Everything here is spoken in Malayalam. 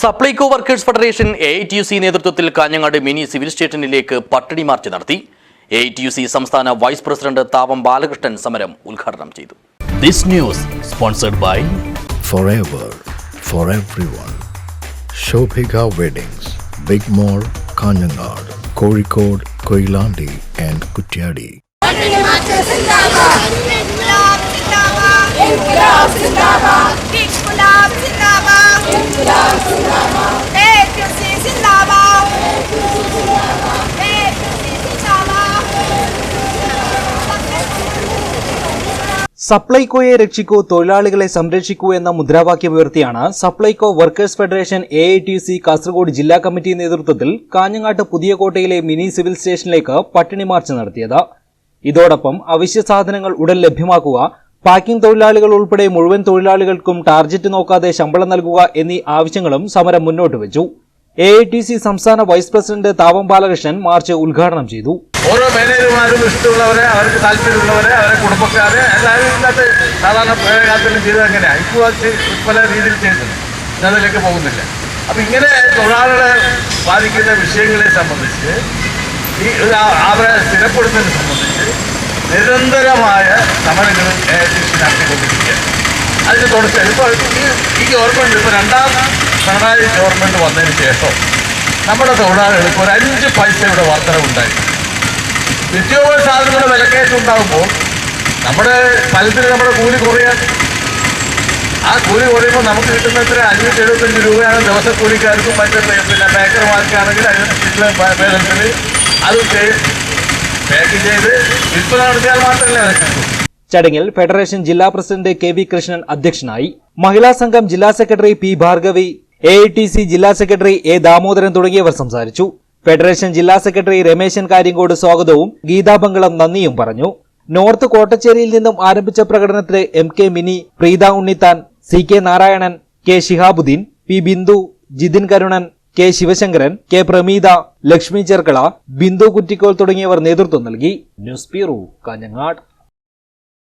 Supplyco workers federation A I T U C നേതൃത്വത്തിൽ കാഞ്ഞങ്ങാട് മിനി സിവിൽ സ്റ്റേഷനിലേക്ക് പട്ടിണി മാർച്ച് നടത്തി. A I T U C സംസ്ഥാന വൈസ് പ്രസിഡന്റ് താപം ബാലകൃഷ്ണൻ സമരം ഉദ്ഘാടനം ചെയ്തു. This news sponsored by four ever four Koilandi and Kutyadi. ഇൻക്ലാബ് സിന്ദാബാദ്. ഇൻക്ലാബ് സിന്ദാബാദ്. ഇൻക്ലാബ് സപ്ലൈകോയെ രക്ഷിക്കൂ തൊഴിലാളികളെ സംരക്ഷിക്കൂ എന്ന മുദ്രാവാക്യം ഉയർത്തിയാണ് Supplyco workers federation A I T C Kasaragod ജില്ലാ കമ്മിറ്റി നേതൃത്വത്തിൽ കാഞ്ഞങ്ങാട്ട് പുതിയകോട്ടയിലെ മിനി സിവിൽ സ്റ്റേഷനിലേക്ക് പട്ടിണി മാർച്ച് നടത്തിയത്. ഇതോടൊപ്പം അവശ്യ സാധനങ്ങൾ ഉടൻ ലഭ്യമാക്കുക പാക്കിംഗ് തൊഴിലാളികൾ ഉൾപ്പെടെ മുഴുവൻ തൊഴിലാളികൾക്കും ടാർജറ്റ് നോക്കാതെ ശമ്പളം നൽകുക എന്നീ ആവശ്യങ്ങളും സമരം മുന്നോട്ട് വെച്ചു. എ സംസ്ഥാന vice president Thavam Balakrishnan march ഉദ്ഘാടനം ചെയ്തു. ഓരോ മാനേജർമാരും ഇഷ്ടമുള്ളവരെ അവർക്ക് താല്പര്യമുള്ളവരെ അവരെ കുടുംബക്കാരെ എല്ലാവരും ഇതിനകത്ത് സാധാരണ പ്രയോഗത്തിൽ ചെയ്തത് എങ്ങനെയാണ് ഇപ്പോൾ അത് പല രീതിയിൽ ചെയ്യുന്നുണ്ട് അതിലേക്ക് പോകുന്നില്ല. അപ്പം ഇങ്ങനെ തൊഴിലാളികളെ ബാധിക്കുന്ന വിഷയങ്ങളെ സംബന്ധിച്ച് ഈ അവരെ സ്ഥിരപ്പെടുത്തുന്നതിനെ സംബന്ധിച്ച് നിരന്തരമായ സമരങ്ങൾ ഏകദേശം നടത്തിക്കൊണ്ടിരിക്കുകയാണ്. അതിന് തുടർച്ച ഇപ്പോൾ ഈ ഗവൺമെന്റ് ഇപ്പോൾ രണ്ടാം പിണറായി ഗവൺമെന്റ് വന്നതിന് ശേഷം നമ്മുടെ തൊഴിലാളികൾക്ക് ഒരു അഞ്ച് പൈസയുടെ വർധനവുണ്ടായി. നിത്യോപയോഗ സാധനങ്ങളുടെ വിലക്കയറ്റം ഉണ്ടാകുമ്പോൾ നമ്മുടെ പലതിനും നമ്മുടെ കൂലി കുറയാൻ ആ കൂലി കുറയുമ്പോൾ നമുക്ക് കിട്ടുന്ന എത്ര? അഞ്ഞൂറ്റി എഴുപത്തഞ്ച് രൂപയാണ് ദിവസക്കൂലിക്കാർക്കും മറ്റേ പിന്നെ ബേക്കർമാർക്കാണെങ്കിൽ അതിനനുസരിച്ചുള്ള പേ- വേതനത്തിന് അത് പാക്ക് ചെയ്ത് വിൽപ്പന നടത്തിയാൽ മാത്രമല്ലേ ചടങ്ങിൽ ഫെഡറേഷൻ ജില്ലാ പ്രസിഡന്റ് കെ വി കൃഷ്ണൻ അധ്യക്ഷനായി മഹിളാ സംഘം ജില്ലാ secretary P Bhargavi A I T C ജില്ലാ സെക്രട്ടറി എ ദാമോദരൻ തുടങ്ങിയവർ സംസാരിച്ചു. ഫെഡറേഷൻ ജില്ലാ സെക്രട്ടറി രമേശൻ കാര്യങ്കോട് സ്വാഗതവും ഗീതാബംഗളം നന്ദിയും പറഞ്ഞു. നോർത്ത് കോട്ടച്ചേരിയിൽ നിന്നും ആരംഭിച്ച പ്രകടനത്തിൽ M K Mini Preetha Unnithan C K Narayanan K Shihabuddin P Bindu Jithin Karunan K Sivasankaran K Prameetha Lakshmi Cherkala Bindu Kuttikol തുടങ്ങിയവർ നേതൃത്വം നൽകി. News bureau Kanhangad.